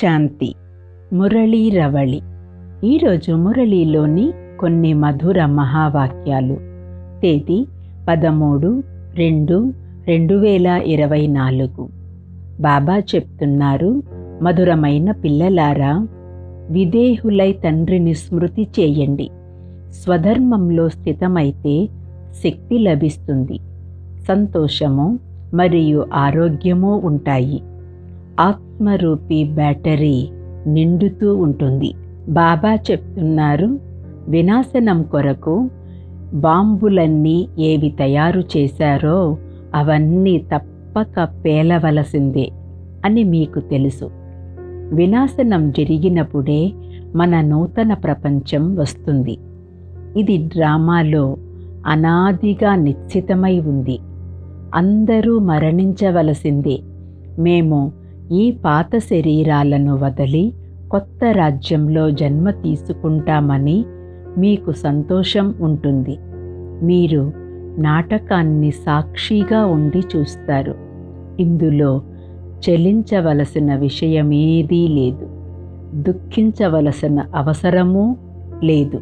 శాంతి. మురళీ రవళి. ఈరోజు మురళీలోని కొన్ని మధుర మహావాక్యాలు. తేదీ పదమూడు రెండు రెండు వేల ఇరవై నాలుగు. బాబా చెప్తున్నారు మధురమైన పిల్లలారా విదేహులై తండ్రిని స్మృతి చేయండి. స్వధర్మంలో స్థితమైతే శక్తి లభిస్తుంది. సంతోషము మరియు ఆరోగ్యము ఉంటాయి. ఆత్మరూపీ బ్యాటరీ నిండుతూ ఉంటుంది. బాబా చెప్తున్నారు వినాశనం కొరకు బాంబులన్నీ ఏవి తయారు చేశారో అవన్నీ తప్పక పేలవలసిందే అని మీకు తెలుసు. వినాశనం జరిగినప్పుడే మన నూతన ప్రపంచం వస్తుంది. ఇది డ్రామాలో అనాదిగా నిశ్చితమై ఉంది. అందరూ మరణించవలసిందే. మేము ఈ పాత శరీరాలను వదిలి కొత్త రాజ్యంలో జన్మ తీసుకుంటామని మీకు సంతోషం ఉంటుంది. మీరు నాటకాన్ని సాక్షిగా ఉండి చూస్తారు. ఇందులో చెలించవలసిన విషయమేదీ లేదు. దుఃఖించవలసిన అవసరమూ లేదు.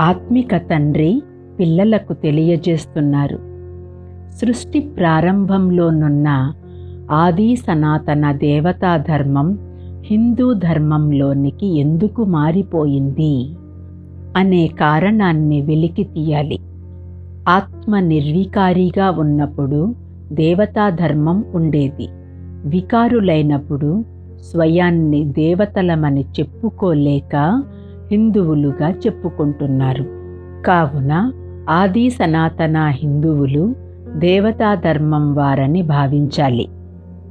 ఆత్మిక తండ్రి పిల్లలకు తెలియజేస్తున్నారు. సృష్టి ప్రారంభంలోనున్న ఆది సనాతన దేవతా ధర్మం హిందూ ధర్మంలోనికి ఎందుకు మారిపోయింది అనే కారణాన్ని వెలికి తీయాలి. ఆత్మ నిర్వికారిగా ఉన్నప్పుడు దేవతా ధర్మం ఉండేది. వికారులైనప్పుడు స్వయాన్ని దేవతలమని చెప్పుకోలేక హిందువులుగా చెప్పుకుంటున్నారు. కావున ఆది సనాతన హిందువులు దేవతా ధర్మం వారని భావించాలి.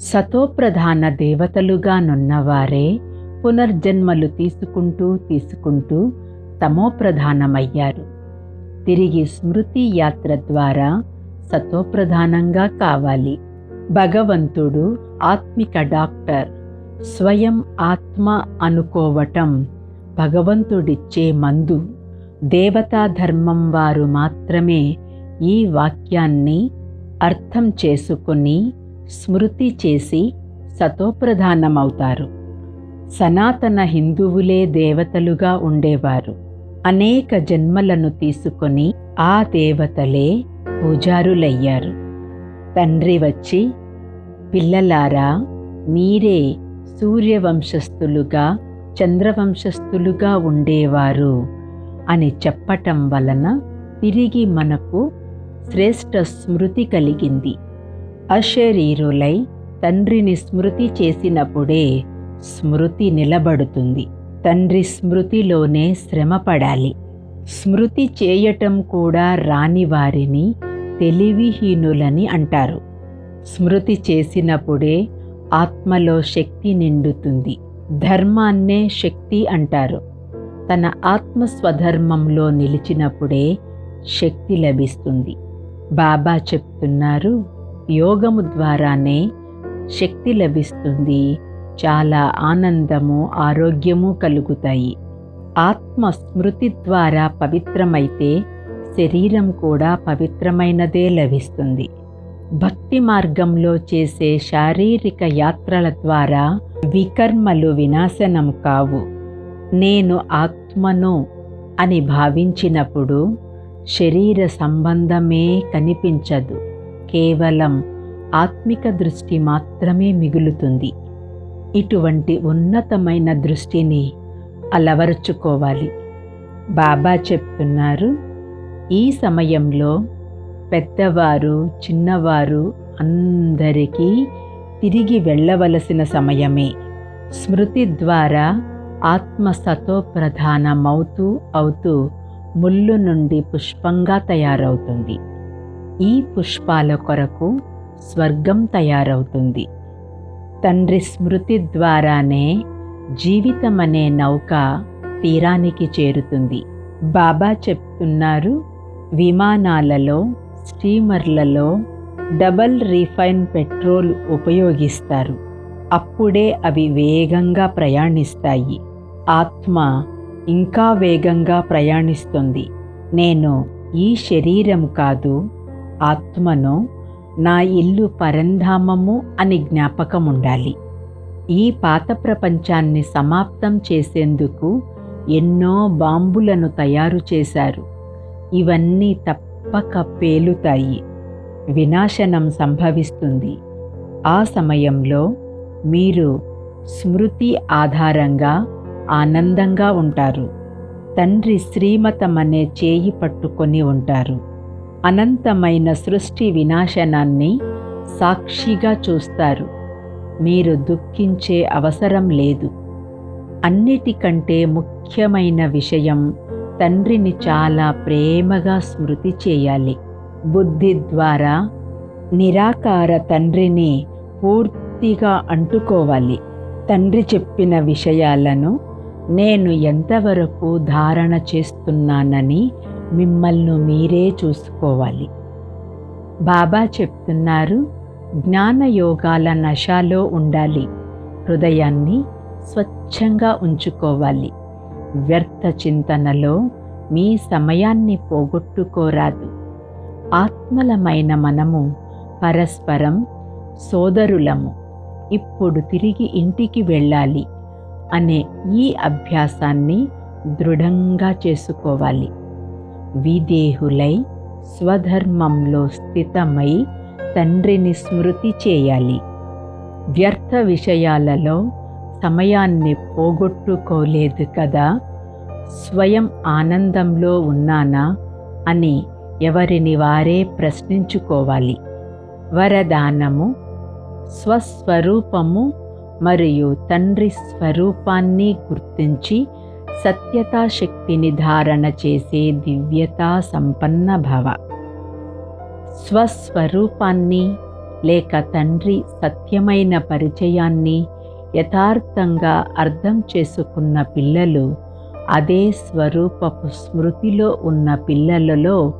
సతోప్రధాన దేవతలుగానున్నవారే పునర్జన్మలు తీసుకుంటూ తీసుకుంటూ తమోప్రధానమయ్యారు. తిరిగి స్మృతి యాత్ర ద్వారా సతోప్రధానంగా కావాలి. భగవంతుడు ఆత్మిక డాక్టర్. స్వయం ఆత్మ అనుకోవటం భగవంతుడిచ్చే మందు. దేవతా ధర్మం వారు మాత్రమే ఈ వాక్యాన్ని అర్థం చేసుకుని స్మృతి చేసి సతోప్రధానమవుతారు. సనాతన హిందువులే దేవతలుగా ఉండేవారు. అనేక జన్మలను తీసుకొని ఆ దేవతలే పూజారులయ్యారు. తండ్రి వచ్చి పిల్లలారా మీరే సూర్యవంశస్థులుగా చంద్రవంశస్థులుగా ఉండేవారు అని చెప్పటం వలన తిరిగి మనకు శ్రేష్ఠ స్మృతి కలిగింది. అశరీరులై తండ్రిని స్మృతి చేసినప్పుడే స్మృతి నిలబడుతుంది. తండ్రి స్మృతిలోనే శ్రమపడాలి. స్మృతి చేయటం కూడా రాని వారిని తెలివిహీనులని అంటారు. స్మృతి చేసినప్పుడే ఆత్మలో శక్తి నిండుతుంది. ధర్మాన్నే శక్తి అంటారు. తన ఆత్మ స్వధర్మంలో నిలిచినప్పుడే శక్తి లభిస్తుంది. బాబా చెప్తున్నారు యోగము ద్వారానే శక్తి లభిస్తుంది. చాలా ఆనందము ఆరోగ్యము కలుగుతాయి. ఆత్మ స్మృతి ద్వారా పవిత్రమైతే శరీరం కూడా పవిత్రమైనదే లభిస్తుంది. భక్తి మార్గంలో చేసే శారీరక యాత్రల ద్వారా వికర్మలు వినాశనం కావు. నేను ఆత్మను అని భావించినప్పుడు శరీర సంబంధమే కనిపించదు. కేవలం ఆత్మిక దృష్టి మాత్రమే మిగులుతుంది. ఇటువంటి ఉన్నతమైన దృష్టిని అలవరుచుకోవాలి. బాబా చెప్తున్నారు ఈ సమయంలో పెద్దవారు చిన్నవారు అందరికీ తిరిగి వెళ్ళవలసిన సమయమే. స్మృతి ద్వారా ఆత్మసతో ప్రధానమవుతూ అవుతూ ముళ్ళు నుండి పుష్పంగా తయారవుతుంది. ఈ పుష్పాల కొరకు స్వర్గం తయారవుతుంది. తండ్రి స్మృతి ద్వారానే జీవితం అనే నౌక తీరానికి చేరుతుంది. బాబా చెప్తున్నారు విమానాలలో స్టీమర్లలో డబల్ రీఫైన్ పెట్రోల్ ఉపయోగిస్తారు. అప్పుడే అవి వేగంగా ప్రయాణిస్తాయి. ఆత్మ ఇంకా వేగంగా ప్రయాణిస్తుంది. నేను ఈ శరీరం కాదు ఆత్మను నా ఇల్లు పరంధామము అని జ్ఞాపకం ఉండాలి ఈ పాత ప్రపంచాన్ని సమాప్తం చేసేందుకు ఎన్నో బాంబులను తయారు చేశారు. ఇవన్నీ తప్పక పేలుతాయి. వినాశనం సంభవిస్తుంది. ఆ సమయంలో మీరు స్మృతి ఆధారంగా ఆనందంగా ఉంటారు. తండ్రి శ్రీమతమనే చేయి పట్టుకొని ఉంటారు. అనంతమైన సృష్టి వినాశనాన్ని సాక్షిగా చూస్తారు. మీరు దుఃఖించే అవసరం లేదు. అన్నిటికంటే ముఖ్యమైన విషయం తండ్రిని చాలా ప్రేమగా స్మృతి చేయాలి. బుద్ధి ద్వారా నిరాకార తండ్రిని పూర్తిగా అంటుకోవాలి. తండ్రి చెప్పిన విషయాలను నేను ఎంతవరకు ధారణ చేస్తున్నానని మిమ్మల్ని మీరే చూసుకోవాలి. బాబా చెప్తున్నారు జ్ఞానయోగాల నశాలో ఉండాలి. హృదయాన్ని స్వచ్ఛంగా ఉంచుకోవాలి. వ్యర్థ చింతనలో మీ సమయాన్ని పోగొట్టుకోరాదు. ఆత్మలమైన మనము పరస్పరం సోదరులము. ఇప్పుడు తిరిగి ఇంటికి వెళ్ళాలి అనే ఈ అభ్యాసాన్ని దృఢంగా చేసుకోవాలి. విదేహులై స్వధర్మంలో స్థితమై తండ్రిని స్మృతి చేయాలి. వ్యర్థ విషయాలలో సమయాన్ని పోగొట్టుకోలేదు కదా? స్వయం ఆనందంలో ఉన్నానా అని ఎవరిని వారే ప్రశ్నించుకోవాలి. వరదానము స్వస్వరూపము మరియు తండ్రి స్వరూపాన్ని గుర్తించి సత్యతా శక్తిని ధారణ చేసే దివ్యతా సంపన్న భవ స్వస్వరూపాన్ని లేక తండ్రి సత్యమైన పరిచయాన్ని యథార్థంగా అర్థం చేసుకున్న పిల్లలు అదే స్వరూపపు స్మృతిలో ఉన్న పిల్లలలో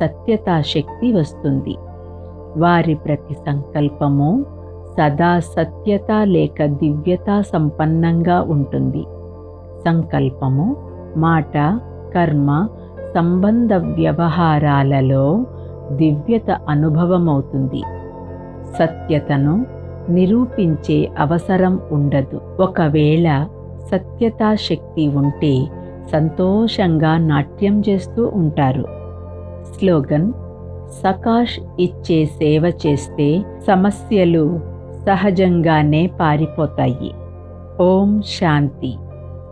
సత్యతా శక్తి వస్తుంది. వారి ప్రతి సంకల్పము సదా సత్యత లేక దివ్యత సంపన్నంగా ఉంటుంది. సంకల్పము మాట కర్మ సంబంధ వ్యవహారాలలో దివ్యత అనుభవమవుతుంది. సత్యతను నిరూపించే అవసరం ఉండదు. ఒకవేళ సత్యతా శక్తి ఉంటే సంతోషంగా నాట్యం చేస్తూ ఉంటారు. స్లోగన్ సకాష్ ఇచ్చే సేవ చేస్తే సమస్యలు సహజంగానే పారిపోతాయి. ఓం శాంతి.